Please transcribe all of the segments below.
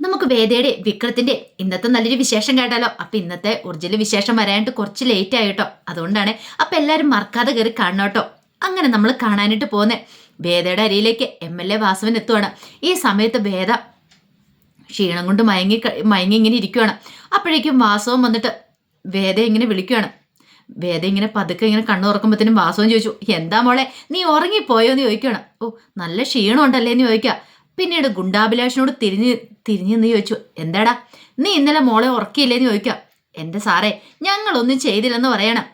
നമുക്ക് വേദയുടെ വിക്രത്തിന്റെ ഇന്നത്തെ നല്ലൊരു വിശേഷം കേട്ടാലോ? അപ്പൊ ഇന്നത്തെ ഒറിജിനൽ വിശേഷം വരാനായിട്ട് കുറച്ച് ലേറ്റ് ആയിട്ടോ അതുകൊണ്ടാണ് അപ്പൊ എല്ലാരും മറക്കാതെ കയറി കാണണോട്ടോ അങ്ങനെ നമ്മൾ കാണാനായിട്ട് പോകുന്നേ വേദയുടെ അരിയിലേക്ക് എം എൽ എ വാസവൻ എത്തുവാണ്. ഈ സമയത്ത് വേദ ക്ഷീണം കൊണ്ട് മയങ്ങി മയങ്ങി ഇങ്ങനെ ഇരിക്കുവാണ്. അപ്പോഴേക്കും വാസവൻ വന്നിട്ട് വേദ ഇങ്ങനെ വിളിക്കുവാണ്. വേദ ഇങ്ങനെ പതുക്കെ ഇങ്ങനെ കണ്ണു തുറക്കുമ്പോഴത്തേനും വാസവൻ ചോദിച്ചു എന്താ മോളെ നീ ഉറങ്ങിപ്പോയോ? എന്ന് ചോദിക്കുകയാണ് ഓ നല്ല ക്ഷീണം ഉണ്ടല്ലേ എന്ന് ചോദിക്കുക. പിന്നീട് ഗുണ്ടാഭിലാഷിനോട് തിരിഞ്ഞ് തിരിഞ്ഞു നിന്ന് ചോദിച്ചു എന്താടാ? നീ ഇന്നലെ മോളെ ഉറക്കിയില്ലേ എന്ന് ചോദിക്കുക? എന്റെ സാറേ ഞങ്ങളൊന്നും ചെയ്തില്ലെന്ന് പറയണം.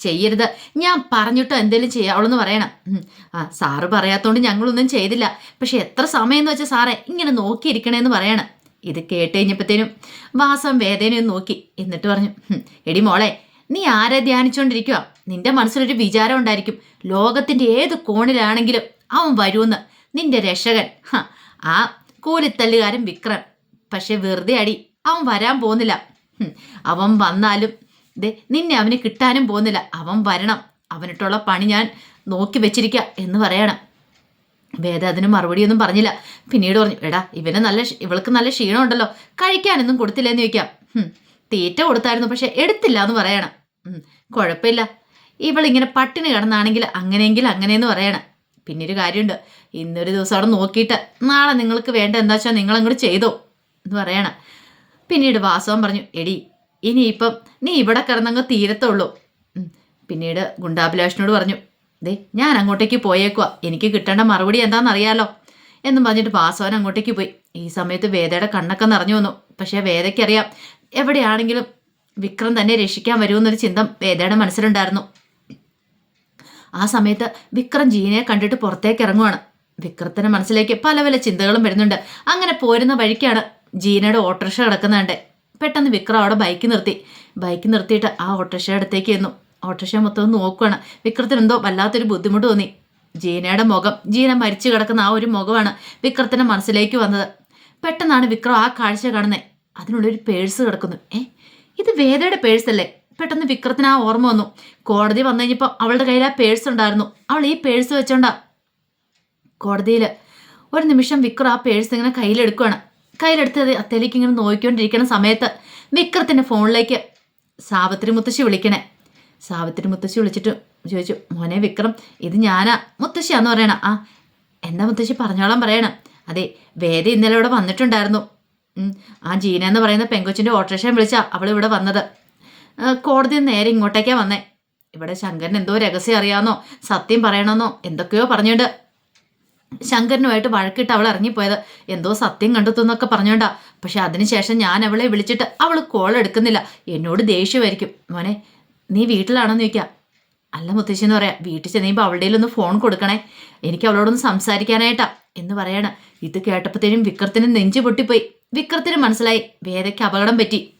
ചെയ്യരുത്. ഞാൻ പറഞ്ഞിട്ടോ എന്തെങ്കിലും ചെയ്യാവളെന്ന് പറയണം. ആ സാറ് പറയാത്തോണ്ട് ഞങ്ങളൊന്നും ചെയ്തില്ല. പക്ഷെ എത്ര സമയം എന്ന് വെച്ചാൽ സാറേ ഇങ്ങനെ നോക്കിയിരിക്കണേന്ന് പറയണം. ഇത് കേട്ട് കഴിഞ്ഞപ്പോഴത്തേനും വാസം വേദനയും നോക്കി. എന്നിട്ട് പറഞ്ഞു എടി മോളെ നീ ആരെ ധ്യാനിച്ചുകൊണ്ടിരിക്കുക നിന്റെ മനസ്സിലൊരു വിചാരം ഉണ്ടായിരിക്കും. ലോകത്തിന്റെ ഏത് കോണിലാണെങ്കിലും അവൻ വരുമെന്ന് നിന്റെ രക്ഷകൻ. ആ കൂലിത്തല്ലുകാരൻ വിക്രം. പക്ഷെ വെറുതെ അടി. അവൻ വരാൻ പോകുന്നില്ല. അവൻ വന്നാലും ദേ നിന്നെ അവന് കിട്ടാനും പോകുന്നില്ല. അവൻ വരണം. അവനിട്ടുള്ള പണി ഞാൻ നോക്കി വെച്ചിരിക്കുക എന്ന് പറയണം. വേദ അതിന് മറുപടിയൊന്നും പറഞ്ഞില്ല. പിന്നീട് പറഞ്ഞു എടാ ഇവന് നല്ല ഇവൾക്ക് നല്ല ക്ഷീണമുണ്ടല്ലോ. കഴിക്കാനൊന്നും കൊടുത്തില്ലെന്ന് ചോദിക്കാം. തീറ്റ കൊടുത്തായിരുന്നു പക്ഷെ എടുത്തില്ല എന്ന് പറയണം. കുഴപ്പമില്ല. ഇവളിങ്ങനെ പട്ടിണി കിടന്നാണെങ്കിൽ അങ്ങനെയെങ്കിൽ അങ്ങനെയെന്ന് പറയണം. പിന്നെ ഒരു കാര്യമുണ്ട്. ഇന്നൊരു ദിവസം അവിടെ നോക്കിയിട്ട് നാളെ നിങ്ങൾക്ക് വേണ്ട എന്താ വെച്ചാൽ നിങ്ങൾ അങ്ങോട്ട് ചെയ്തോ എന്ന് പറയണം. പിന്നീട് വാസവൻ പറഞ്ഞു എടി ഇനിയിപ്പം നീ ഇവിടെ കിടന്നങ്ങ് തീരത്തുള്ളൂ. പിന്നീട് ഗുണ്ടാഭിലാഷിനോട് പറഞ്ഞു ദേ ഞാൻ അങ്ങോട്ടേക്ക് പോയേക്കുവാ. എനിക്ക് കിട്ടേണ്ട മറുപടി എന്താണെന്നറിയാലോ. എന്നും പറഞ്ഞിട്ട് വാസവൻ അങ്ങോട്ടേക്ക് പോയി. ഈ സമയത്ത് വേദയുടെ കണ്ണൊക്കെ നിറഞ്ഞു വന്നു. പക്ഷേ വേദയ്ക്കറിയാം എവിടെയാണെങ്കിലും വിക്രം തന്നെ രക്ഷിക്കാൻ വരുമെന്നൊരു ചിന്ത വേദയുടെ മനസ്സിലുണ്ടായിരുന്നു. ആ സമയത്ത് വിക്രം ജീനയെ കണ്ടിട്ട് പുറത്തേക്ക് ഇറങ്ങുവാണ്. വിക്രത്തിന്റെ മനസ്സിലേക്ക് പല പല ചിന്തകളും വരുന്നുണ്ട്. അങ്ങനെ പോരുന്ന വഴിക്കാണ് ജീനയുടെ ഓട്ടോറിക്ഷ കിടക്കുന്നുണ്ട് പെട്ടെന്ന് വിക്രം അവിടെ ബൈക്ക് നിർത്തി. ബൈക്ക് നിർത്തിയിട്ട് ആ ഓട്ടോറിക്ഷ അടുത്തേക്ക് ചെന്നു. ഓട്ടോറിക്ഷ മൊത്തം നോക്കുകയാണ് വിക്രത്തിന് എന്തോ വല്ലാത്തൊരു ബുദ്ധിമുട്ട് തോന്നി. ജീനയുടെ മുഖം ജീന മരിച്ചു കിടക്കുന്ന ആ ഒരു മുഖമാണ് വിക്രത്തിന്റെ മനസ്സിലേക്ക് വന്നത്. പെട്ടെന്നാണ് വിക്രം ആ കാഴ്ച കാണുന്നത് അതിനുള്ളൊരു പേഴ്സ് കിടക്കുന്നു. ഏ? ഇത് വേദയുടെ പേഴ്സ് അല്ലേ പെട്ടെന്ന് വിക്രത്തിന് ആ ഓർമ്മ വന്നു. കോടതി വന്നു കഴിഞ്ഞപ്പോൾ അവളുടെ കയ്യിൽ ആ പേഴ്സ് ഉണ്ടായിരുന്നു. അവൾ ഈ പേഴ്സ് വെച്ചോണ്ട. കോടതിയിൽ ഒരു നിമിഷം വിക്രം ആ പേഴ്സ് ഇങ്ങനെ കയ്യിലെടുക്കുകയാണ് കയ്യിലെടുത്തത് അത്തേലേക്ക് ഇങ്ങനെ നോക്കിക്കൊണ്ടിരിക്കുന്ന സമയത്ത് വിക്രത്തിന്റെ ഫോണിലേക്ക് സാവിത്രി മുത്തശ്ശി വിളിക്കണേ. സാവിത്രി മുത്തശ്ശി വിളിച്ചിട്ട് ചോദിച്ചു മോനെ വിക്രം ഇത് ഞാനാ? മുത്തശ്ശിയാന്ന് പറയണ. ആ എന്താ മുത്തശ്ശി? പറഞ്ഞോളാം പറയണം. അതെ വേദ ഇന്നലെ ഇവിടെ വന്നിട്ടുണ്ടായിരുന്നു. ആ ജീന എന്ന് പറയുന്ന പെങ്കൊച്ചിന്റെ ഓട്ടോറിക്ഷയും വിളിച്ചാ അവൾ ഇവിടെ വന്നത്. കോടതി നേരെ ഇങ്ങോട്ടേക്കാ വന്നേ. ഇവിടെ ശങ്കരൻ എന്തോ രഹസ്യം അറിയാമെന്നോ സത്യം പറയണമെന്നോ എന്തൊക്കെയോ പറഞ്ഞുകൊണ്ട് ശങ്കരനുമായിട്ട് വഴക്കിട്ട് അവൾ ഇറങ്ങിപ്പോയത്. എന്തോ സത്യം കണ്ടെത്തുന്നൊക്കെ പറഞ്ഞോണ്ടാ. പക്ഷെ അതിനുശേഷം ഞാൻ അവളെ വിളിച്ചിട്ട് അവൾ കോൾ എടുക്കുന്നില്ല. എന്നോട് ദേഷ്യമായിരിക്കും. മോനെ നീ വീട്ടിലാണെന്ന് ചോദിക്കാം. അല്ല മുത്തശ്ശി എന്ന് പറയാം വീട്ടിൽ ചെന്നപ്പോൾ അവളുടെ ഒന്ന് ഫോൺ കൊടുക്കണേ. എനിക്ക് അവളോടൊന്ന് സംസാരിക്കാനായിട്ടാ എന്ന് പറയണേ. ഇത് കേട്ടപ്പോഴത്തേനും വിക്രത്തിന് നെഞ്ചു പൊട്ടിപ്പോയി. വിക്രത്തിന് മനസ്സിലായി വേദയ്ക്ക് അപകടം പറ്റി.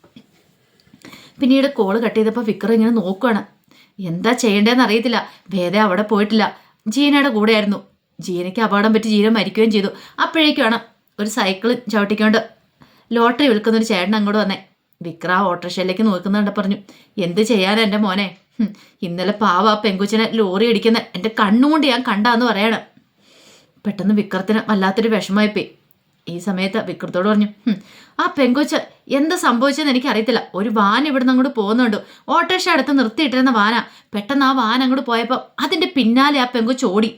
പിന്നീട് കോൾ കട്ട് ചെയ്തപ്പോൾ വിക്രം ഇങ്ങനെ നോക്കുകയാണ് എന്താ ചെയ്യേണ്ടതെന്ന് അറിയത്തില്ല. വേദ അവിടെ പോയിട്ടില്ല. ജീനയുടെ കൂടെയായിരുന്നു. ജീനയ്ക്ക് അപകടം പറ്റി ജീന മരിക്കുകയും ചെയ്തു. അപ്പോഴേക്കാണ് ഒരു സൈക്കിൾ ചവിട്ടിക്കൊണ്ട് ലോട്ടറി വിൽക്കുന്ന ഒരു ചേട്ടൻ അങ്ങോട്ട് വന്നേ. വിക്ര ഓട്ടോറിക്ഷയിലേക്ക് നോക്കുന്നുണ്ട് പറഞ്ഞു. എന്ത് ചെയ്യാനാ എന്റെ മോനെ? ഇന്നലെ പാവ പെങ്കുച്ചിനെ ലോറി അടിക്കുന്ന എന്റെ കണ്ണുകൊണ്ട് ഞാൻ കണ്ടാന്ന് പറയണം. പെട്ടെന്ന് വിക്രത്തിന് വല്ലാത്തൊരു വിഷമമായിപ്പോയി ഈ സമയത്ത് വിക്രത്തോട് പറഞ്ഞു "ഹും, ആ പെങ്കൊച്ച് എന്ത് സംഭവിച്ചെന്ന് എനിക്ക് അറിയത്തില്ല ഒരു വാൻ ഇവിടുന്ന് അങ്ങോട്ട് പോകുന്നുണ്ട്. ഓട്ടോറിക്ഷ അടുത്ത് നിർത്തിയിട്ടിരുന്ന വാന. പെട്ടെന്ന് ആ വാൻ അങ്ങോട്ട് പോയപ്പോൾ അതിന്റെ പിന്നാലെ ആ പെങ്കൊച്ച് ഓടി.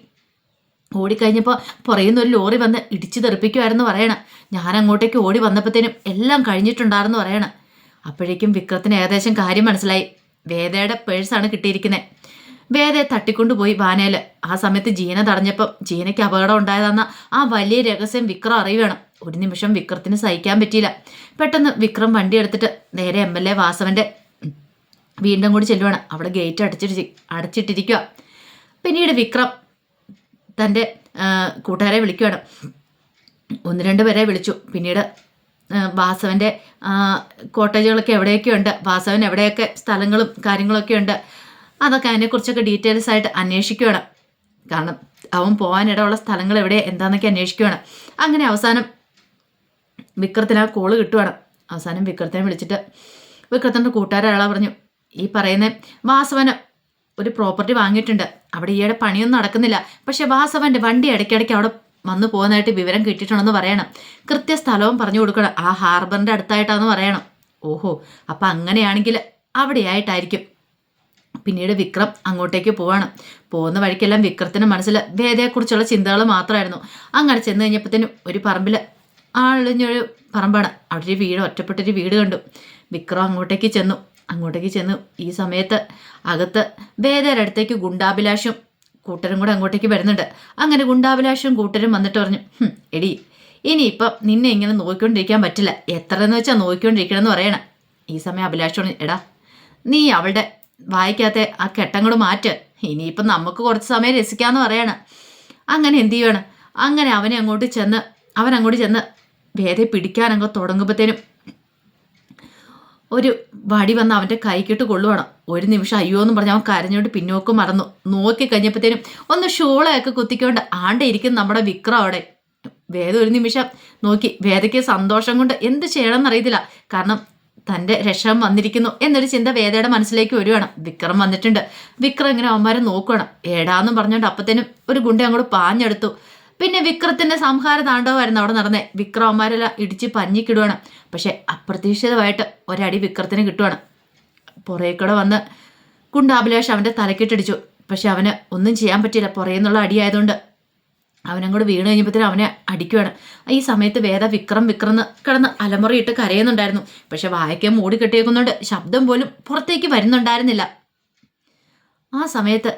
ഓടിക്കഴിഞ്ഞപ്പോൾ പുറയുന്ന ഒരു ലോറി വന്ന് ഇടിച്ചു തെറിപ്പിക്കുമായിരുന്നു പറയണം. ഞാൻ അങ്ങോട്ടേക്ക് ഓടി വന്നപ്പോഴത്തേനും എല്ലാം കഴിഞ്ഞിട്ടുണ്ടായിരുന്നു പറയണം. അപ്പോഴേക്കും വിക്രത്തിന് ഏകദേശം കാര്യം മനസ്സിലായി. വേദയുടെ പേഴ്സാണ് കിട്ടിയിരിക്കുന്നത് വേദയെ തട്ടിക്കൊണ്ടുപോയി വാനയിൽ ആ സമയത്ത് ജീന തടഞ്ഞപ്പം ജീനയ്ക്ക് അപകടം ഉണ്ടായതെന്ന ആ വലിയ രഹസ്യം വിക്രം അറിയുകയാണ് ഒരു നിമിഷം വിക്രത്തിന് സഹിക്കാൻ പറ്റിയില്ല. പെട്ടെന്ന് വിക്രം വണ്ടി എടുത്തിട്ട് നേരെ എം എൽ എ വാസവന്റെ വീണ്ടും കൂടി ചെല്ലുവാണ്. അവിടെ ഗേറ്റ് അടച്ചിട്ട് അടച്ചിട്ടിരിക്കുക പിന്നീട് വിക്രം തന്റെ കൂട്ടുകാരെ വിളിക്കുകയാണ് ഒന്ന് രണ്ട് പേരെ വിളിച്ചു. പിന്നീട് വാസവന്റെ കോട്ടേജുകളൊക്കെ എവിടെയൊക്കെ ഉണ്ട് വാസവൻ എവിടെയൊക്കെ സ്ഥലങ്ങളും കാര്യങ്ങളൊക്കെ ഉണ്ട് അതൊക്കെ അതിനെക്കുറിച്ചൊക്കെ ഡീറ്റെയിൽസ് ആയിട്ട് അന്വേഷിക്കുകയാണ് കാരണം അവൻ പോകാനിടയുള്ള സ്ഥലങ്ങൾ എവിടെ? എന്താണെന്നൊക്കെ അന്വേഷിക്കുകയാണ് അങ്ങനെ അവസാനം വിക്രത്തിന് ആ കോൾ കിട്ടുവാണ്. അവസാനം വിക്രത്തിനെ വിളിച്ചിട്ട് വിക്രത്തിന്റെ കൂട്ടുകാരൊരാളെ പറഞ്ഞു ഈ പറയുന്ന വാസവന് ഒരു പ്രോപ്പർട്ടി വാങ്ങിയിട്ടുണ്ട്. അവിടെ ഈയിടെ പണിയൊന്നും നടക്കുന്നില്ല. പക്ഷെ വാസവന്റെ വണ്ടി ഇടയ്ക്കിടയ്ക്ക് അവിടെ വന്നു പോകുന്നതായിട്ട് വിവരം കിട്ടിയിട്ടുണ്ടെന്ന് പറയണം. കൃത്യ സ്ഥലവും പറഞ്ഞു കൊടുക്കണം. ആ ഹാർബറിന്റെ അടുത്തായിട്ടാണെന്ന് പറയണം. ഓഹോ അപ്പം അങ്ങനെയാണെങ്കിൽ അവിടെയായിട്ടായിരിക്കും. പിന്നീട് വിക്രം അങ്ങോട്ടേക്ക് പോവാണ്. പോകുന്ന വഴിക്കെല്ലാം വിക്രത്തിന്റെ മനസ്സിൽ വേദയെക്കുറിച്ചുള്ള ചിന്തകൾ മാത്രമായിരുന്നു അങ്ങനെ ചെന്ന് കഴിഞ്ഞപ്പോഴത്തേനും ഒരു പറമ്പിൽ ആളിഞ്ഞൊരു പറമ്പാണ് അവിടെ ഒരു വീട് ഒറ്റപ്പെട്ടൊരു വീട് കണ്ടു. വിക്രം അങ്ങോട്ടേക്ക് ചെന്നു. അങ്ങോട്ടേക്ക് ചെന്നു. ഈ സമയത്ത് അകത്ത് വേദയുടെ അടുത്തേക്ക് ഗുണ്ടാഭിലാഷും കൂട്ടരും കൂടെ അങ്ങോട്ടേക്ക് വരുന്നുണ്ട്. അങ്ങനെ ഗുണ്ടാഭിലാഷും കൂട്ടരും വന്നിട്ട് പറഞ്ഞു "ഹും, എടി ഇനിയിപ്പം നിന്നെ ഇങ്ങനെ നോക്കിക്കൊണ്ടിരിക്കാൻ പറ്റില്ല. എത്ര എന്ന് വെച്ചാൽ നോക്കിക്കൊണ്ടിരിക്കണമെന്ന് പറയണം. ഈ സമയം അഭിലാഷ് എടാ നീ അവളുടെ വായിക്കാത്ത ആ കെട്ടം കൂടെ മാറ്റ്. ഇനിയിപ്പം നമുക്ക് കുറച്ച് സമയം രസിക്കാമെന്ന് പറയണം. അങ്ങനെ എന്ത് ചെയ്യണം അങ്ങനെ അവനെ അങ്ങോട്ട് ചെന്ന് അവൻ അങ്ങോട്ട് ചെന്ന് വേദയെ പിടിക്കാനങ്ങ് തുടങ്ങുമ്പോഴത്തേനും ഒരു വടി വന്ന് അവന്റെ കൈക്കിട്ട് കൊള്ളുവാണ്. ഒരു നിമിഷം അയ്യോ എന്ന് പറഞ്ഞ് അവൻ കരഞ്ഞോണ്ട് പിന്നോക്ക് മറന്നു. നോക്കി കഴിഞ്ഞപ്പോഴത്തേനും ഒന്ന് ഷോളയൊക്കെ കുത്തിക്കൊണ്ട് ആണ്ടെ ഇരിക്കും നമ്മുടെ വിക്രം അവിടെ. വേദ ഒരു നിമിഷം നോക്കി. വേദയ്ക്ക് സന്തോഷം കൊണ്ട് എന്ത് ചെയ്യണമെന്ന് അറിയത്തില്ല. കാരണം തന്റെ രക്ഷം വന്നിരിക്കുന്നു എന്നൊരു ചിന്ത വേദയുടെ മനസ്സിലേക്ക് വരുവാണ്. വിക്രം വന്നിട്ടുണ്ട്. വിക്രം ഇങ്ങനെ അവന്മാരെ നോക്കുകയാണ് ഏടാന്നും പറഞ്ഞുകൊണ്ട് അപ്പത്തേനും ഒരു ഗുണ്ട അങ്ങോട്ട് പാഞ്ഞെടുത്തു. പിന്നെ വിക്രത്തിന്റെ സംഹാര താണ്ഡവമായിരുന്നു അവിടെ നടന്നേ. വിക്രം അവന്മാരെല്ലാം ഇടിച്ച് പഞ്ഞിക്കിടുവാണ്. പക്ഷെ അപ്രതീക്ഷിതമായിട്ട് ഒരടി വിക്രത്തിന് കിട്ടുവാണ്. പുറേക്കൂടെ വന്ന് കുണ്ടാഭിലാഷ് അവന്റെ തലക്കിട്ടടിച്ചു. പക്ഷെ അവന് ഒന്നും ചെയ്യാൻ പറ്റിയില്ല. പുറയെന്നുള്ള അടിയായതുകൊണ്ട് കൂടെ വീണ് കഴിഞ്ഞപ്പോഴത്തേനും അവനെ അടിക്കുവാണ്. ഈ സമയത്ത് വേദ വിക്രം വിക്രം കിടന്ന് അലമുറയിട്ട് കരയുന്നുണ്ടായിരുന്നു. പക്ഷെ വായക്കെ മൂടി കെട്ടിയേക്കുന്നുണ്ട് ശബ്ദം പോലും പുറത്തേക്ക് വരുന്നുണ്ടായിരുന്നില്ല. ആ സമയത്ത്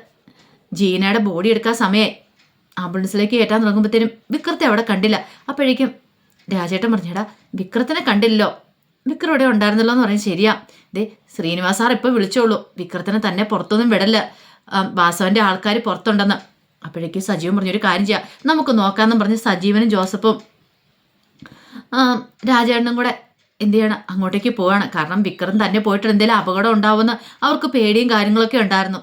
ജീനയുടെ ബോഡി എടുക്കാൻ സമയമായി. ആംബുലൻസിലേക്ക് കയറ്റാൻ തുടങ്ങുമ്പോഴത്തേനും വിക്രത്തെ അവിടെ കണ്ടില്ല. അപ്പോഴേക്കും രാജേട്ടൻ പറഞ്ഞേടാ വിക്രത്തിനെ കണ്ടില്ലല്ലോ. വിക്രം ഇവിടെ ഉണ്ടായിരുന്നല്ലോ എന്ന് പറയും ശരിയാ. ദേ ശ്രീനിവാസ് സാർ ഇപ്പോൾ വിളിച്ചോളൂ. വിക്രത്തിനെ തന്നെ പുറത്തൊന്നും വിടല്ല. വാസവന്റെ ആൾക്കാർ പുറത്തുണ്ടെന്ന്. അപ്പോഴേക്കും സജീവൻ പറഞ്ഞൊരു കാര്യം ചെയ്യാം. നമുക്ക് നോക്കാമെന്നും പറഞ്ഞ് സജീവനും ജോസഫും രാജേട്ടനും കൂടെ എന്ത് ചെയ്യണം? അങ്ങോട്ടേക്ക് പോവാണ്. കാരണം വിക്രം തന്നെ പോയിട്ട് എന്തെങ്കിലും അപകടം ഉണ്ടാവുമെന്ന് അവർക്ക് പേടിയും കാര്യങ്ങളൊക്കെ ഉണ്ടായിരുന്നു.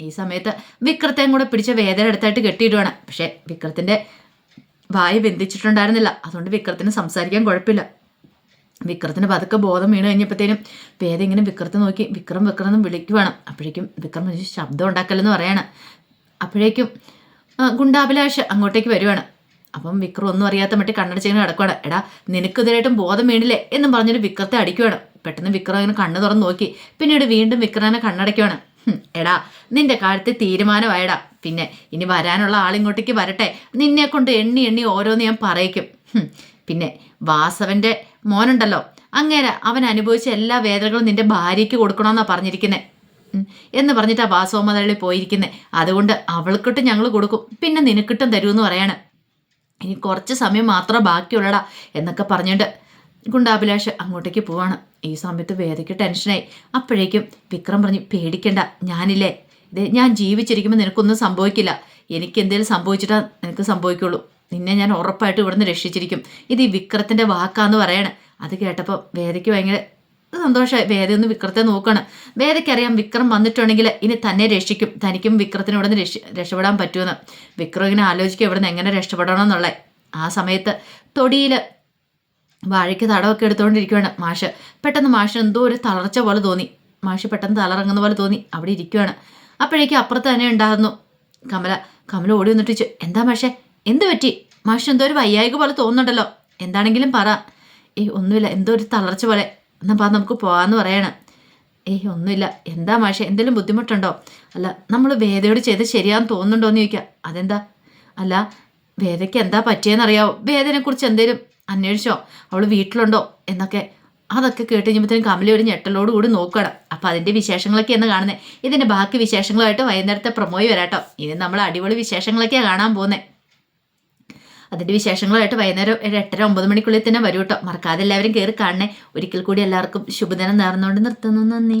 ഈ സമയത്ത് വിക്രത്തെയും കൂടെ പിടിച്ച വേദന എടുത്തായിട്ട് കെട്ടിയിടുവാണ്. പക്ഷെ വിക്രത്തിന്റെ വായ ബന്ധിച്ചിട്ടുണ്ടായിരുന്നില്ല. അതുകൊണ്ട് വിക്രത്തിന് സംസാരിക്കാൻ കുഴപ്പമില്ല. വിക്രത്തിന് പതുക്കെ ബോധം വീണ് കഴിഞ്ഞപ്പോഴത്തേനും വേദ ഇങ്ങനെ വിക്രത്തെ നോക്കി വിക്രം വിക്രം എന്ന് വിളിക്കുവാണ്. അപ്പോഴേക്കും വിക്രം ശബ്ദം ഉണ്ടാക്കലെന്ന് പറയാണ്. അപ്പോഴേക്കും ഗുണ്ടാഭിലാഷ് അങ്ങോട്ടേക്ക് വരുവാണ്. അപ്പം വിക്രം ഒന്നും അറിയാത്ത മറ്റേ കണ്ണടച്ചിങ്ങനെ കിടക്കുവാണ് എടാ നിനക്കിതിരായിട്ടും ബോധം വീണില്ലേ എന്നും പറഞ്ഞിട്ട് വിക്രത്തെ അടിക്കുവാണ്. പെട്ടെന്ന് വിക്രം ഇങ്ങനെ കണ്ണ് തുറന്ന് നോക്കി. പിന്നീട് വീണ്ടും വിക്രനെ കണ്ണടയ്ക്കുവാണ്. "ഹും, എടാ നിന്റെ കാര്യത്തിൽ തീരുമാനമായടാ. പിന്നെ ഇനി വരാനുള്ള ആളിങ്ങോട്ടേക്ക് വരട്ടെ. നിന്നെ കൊണ്ട് എണ്ണി എണ്ണി ഓരോന്ന് ഞാൻ പറയിക്കും. പിന്നെ വാസവന്റെ മോനുണ്ടല്ലോ. അങ്ങേരെ അവൻ അനുഭവിച്ച എല്ലാ വേദനകളും നിന്റെ ഭാര്യയ്ക്ക് കൊടുക്കണമെന്നാ പറഞ്ഞിരിക്കുന്നത് എന്ന് പറഞ്ഞിട്ടാ വാസവമതളി പോയിരിക്കുന്നത് അതുകൊണ്ട് അവൾക്കിട്ട് ഞങ്ങൾ കൊടുക്കും. പിന്നെ നിനക്കിട്ടും തരുമെന്ന് പറയാണ്. ഇനി കുറച്ച് സമയം മാത്രമേ ബാക്കിയുള്ളടാ എന്നൊക്കെ പറഞ്ഞിട്ട് ഗുണ്ടാഭിലാഷ് അങ്ങോട്ടേക്ക് പോവാണ്. ഈ സമയത്ത് വേദയ്ക്ക് ടെൻഷനായി. അപ്പോഴേക്കും വിക്രം പറഞ്ഞു പേടിക്കണ്ട ഞാനില്ലേ. ഇത് ഞാൻ ജീവിച്ചിരിക്കുമ്പോൾ നിനക്കൊന്നും സംഭവിക്കില്ല. എനിക്ക് എന്തെങ്കിലും സംഭവിച്ചിട്ടാ നിനക്ക് സംഭവിക്കുള്ളൂ. നിന്നെ ഞാൻ ഉറപ്പായിട്ട് ഇവിടുന്ന് രക്ഷിച്ചിരിക്കും. ഇത് ഈ വിക്രത്തിന്റെ വാക്കാന്ന് പറയണേ. അത് കേട്ടപ്പോൾ വേദയ്ക്ക് ഭയങ്കര സന്തോഷമായി. വേദയൊന്ന് വിക്രത്തെ നോക്കണം. വേദയ്ക്കറിയാം വിക്രം വന്നിട്ടുണ്ടെങ്കിൽ ഇനി തന്നെ രക്ഷിക്കും. തനിക്കും വിക്രത്തിന് ഇവിടെ നിന്ന് രക്ഷ രക്ഷപ്പെടാൻ പറ്റുമെന്ന്. വിക്രം ഇങ്ങനെ ആലോചിക്കുക ഇവിടെ നിന്ന് എങ്ങനെ രക്ഷപ്പെടണം എന്നുള്ളത്. ആ സമയത്ത് തൊടിയിൽ വാഴയ്ക്ക് തടമൊക്കെ എടുത്തുകൊണ്ടിരിക്കുകയാണ് മാഷ്. പെട്ടെന്ന് മാഷ് എന്തോ ഒരു തളർച്ച പോലെ തോന്നി. മാഷ് പെട്ടെന്ന് തളറങ്ങുന്ന പോലെ തോന്നി. അവിടെ ഇരിക്കുകയാണ് അപ്പോഴേക്കും അപ്പുറത്ത് തന്നെ ഉണ്ടായിരുന്നു കമല. കമല ഓടി വന്നിട്ട് ചോദിച്ചു എന്താ മാഷേ? എന്ത് പറ്റി? മാഷ് എന്തോ ഒരു വയ്യായിക പോലെ തോന്നുന്നുണ്ടല്ലോ. എന്താണെങ്കിലും പറ. ഏയ് ഒന്നുമില്ല. എന്തോ ഒരു തളർച്ച പോലെ. എന്നാ പറ നമുക്ക് പോകാമെന്ന് പറയാണ്. ഏയ് ഒന്നുമില്ല. എന്താ മാഷെ? എന്തെങ്കിലും ബുദ്ധിമുട്ടുണ്ടോ? അല്ല നമ്മൾ വേദയോട് ചെയ്ത് ശരിയാന്ന് തോന്നുന്നുണ്ടോ എന്ന് ചോദിക്കുക അതെന്താ? അല്ല വേദയ്ക്ക് എന്താ പറ്റിയെന്നറിയാവോ? വേദനെക്കുറിച്ച് എന്തെങ്കിലും അന്വേഷിച്ചോ അവൾ വീട്ടിലുണ്ടോ എന്നൊക്കെ. അതൊക്കെ കേട്ട് കഴിയുമ്പോഴത്തേനും കമലി ഒരു ഞെട്ടലോട് കൂടി നോക്കണം അപ്പം അതിന്റെ വിശേഷങ്ങളൊക്കെ എന്ന് കാണുന്നത് ഇതിന്റെ ബാക്കി വിശേഷങ്ങളുമായിട്ട് വൈകുന്നേരത്തെ പ്രൊമോയി വരാട്ടോ. ഇനി നമ്മൾ അടിപൊളി വിശേഷങ്ങളൊക്കെയാണ് കാണാൻ പോകുന്നത് അതിന്റെ വിശേഷങ്ങളായിട്ട് വൈകുന്നേരം ഒരു എട്ടര ഒമ്പത് മണിക്കുള്ളിൽ തന്നെ വരൂ കേട്ടോ മറക്കാതെ എല്ലാവരും കയറി കാണണേ. ഒരിക്കൽ കൂടി എല്ലാവർക്കും ശുഭദിനം നേർന്നുകൊണ്ട് നിർത്തുന്നു. നന്ദി.